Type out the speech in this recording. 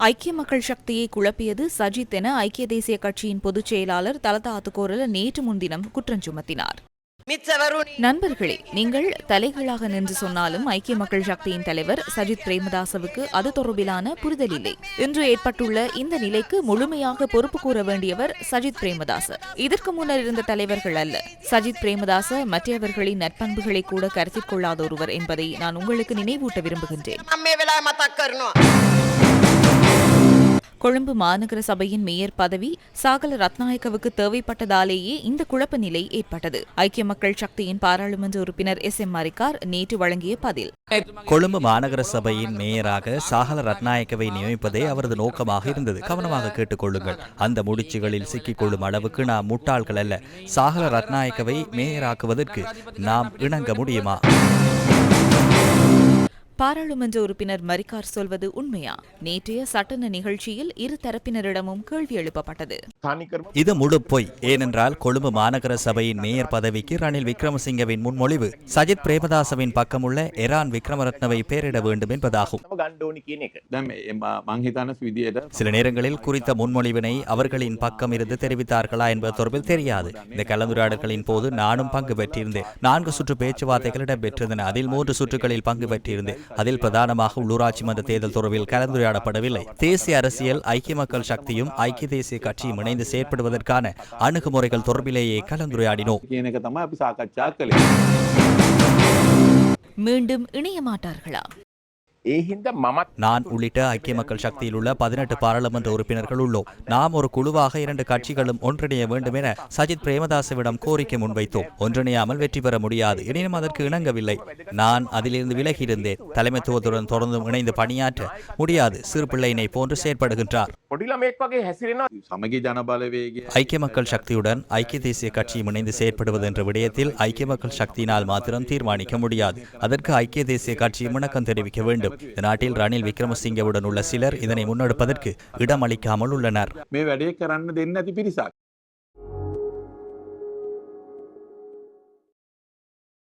ஐக்கிய மக்கள் சக்தியை குழப்பியது சஜித் என ஐக்கிய தேசிய கட்சியின் பொதுச் செயலாளர் தலதா அத்துக்கோரல நேற்று முன்தினம் குற்றம் சுமத்தினார். நண்பர்களே நீங்கள் தலைகளாக நின்று சொன்னாலும் ஐக்கிய மக்கள் சக்தியின் தலைவர் சஜித் பிரேமதாசவுக்கு அது தொடர்பிலான புரிதல் இல்லை. இன்று ஏற்பட்டுள்ள இந்த நிலைக்கு முழுமையாக பொறுப்பு கூற வேண்டியவர் சஜித் பிரேமதாச இதற்கு முன்னர் இருந்த தலைவர்கள் அல்ல. சஜித் பிரேமதாச மற்றவர்களின் நற்பண்புகளை கூட கருத்தில் கொள்ளாத ஒருவர் என்பதை நான் உங்களுக்கு நினைவூட்ட விரும்புகின்றேன். கொழும்பு மாநகர சபையின் மேயர் பதவி சாகல ரத்நாயக்கவுக்கு தேவைப்பட்டதாலேயே இந்த குழப்ப நிலை ஏற்பட்டது. ஐக்கிய மக்கள் சக்தியின் பாராளுமன்ற உறுப்பினர் எஸ் எம் மரிக்கார் நேற்று வழங்கிய பதில். கொழும்பு மாநகர சபையின் மேயராக சாகல ரத்நாயக்கவை நியமிப்பதே அவரது நோக்கமாக இருந்தது. கவனமாக கேட்டுக்கொள்ளுங்கள் அந்த முடிச்சுகளில் சிக்கிக்கொள்ளும் அளவுக்கு நாம் முட்டாள்கள் அல்ல. சாகல ரத்நாயக்கவை மேயராக்குவதற்கு நாம் இணங்க முடியுமா? பாராளுமன்ற உறுப்பினர் மரிக்கார் சொல்வது உண்மையா? நேற்றைய சட்டன நிகழ்ச்சியில் இரு தரப்பினரிடமும் கேள்வி எழுப்பப்பட்டது. இது முழு பொய். ஏனென்றால் கொழும்பு மாநகர சபையின் மேயர் பதவிக்கு ரணில் விக்ரமசிங்கவின் முன்மொழிவு. சஜித் பிரேமதாசவின் பக்கமுள்ள எரான் விக்ரமரத்னவை பெயரிட வேண்டும் என்பதாகும். சில நேரங்களில் குறித்த முன்மொழிவினை அவர்களின் பக்கம் இருந்து தெரிவித்தார்களா என்பது தொடர்பில் தெரியாது. இந்த கலந்துரையாடல்களின் போது நானும் பங்கு பெற்றிருந்தேன். நான்கு சுற்று பேச்சுவார்த்தைகள் இடம்பெற்றிருந்தன. அதில் மூன்று சுற்றுகளில் பங்கு பெற்றிருந்தேன். அதில் பிரதானமாக உள்ளூராட்சி மன்ற தேர்தல் தொடர்பில் கலந்துரையாடப்படவில்லை. தேசிய அரசியல் ஐக்கிய மக்கள் சக்தியும் ஐக்கிய தேசிய கட்சியும் இணைந்து செயற்படுவதற்கான அணுகுமுறைகள் தொடர்பிலேயே கலந்துரையாடினோம். மீண்டும் இணைய மாட்டார்களா? நான் உள்ளிட்ட ஐக்கிய மக்கள் சக்தியில் உள்ள பதினெட்டு பாராளுமன்ற உறுப்பினர்கள் உள்ளோம் நாம் ஒரு குழுவாக இரண்டு கட்சிகளும் ஒன்றிணைய வேண்டும் என சஜித் பிரேமதாசவிடம் கோரிக்கை முன்வைத்தோம். ஒன்றிணையாமல் வெற்றி பெற முடியாது எனினும் அதற்கு இணங்கவில்லை. நான் அதிலிருந்து விலகியிருந்தேன் தலைமைத்துவத்துடன் தொடர்ந்தும் இணைந்து பணியாற்ற முடியாது. சிறு பிள்ளையினை போன்று செயற்படுகின்றார். ஐக்கிய மக்கள் சக்தியுடன் ஐக்கிய தேசிய கட்சியும் இணைந்து செயற்படுவது என்ற விடயத்தில் ஐக்கிய மக்கள் சக்தியினால் மாத்திரம் தீர்மானிக்க முடியாது. அதற்கு ஐக்கிய தேசிய கட்சியும் இணக்கம் தெரிவிக்க வேண்டும். இந்த நாட்டில் ரணில் விக்ரமசிங்கவுடன் உள்ள சிலர் இதனை முன்னெடுப்பதற்கு இடம் அளிக்காமல் உள்ளனர்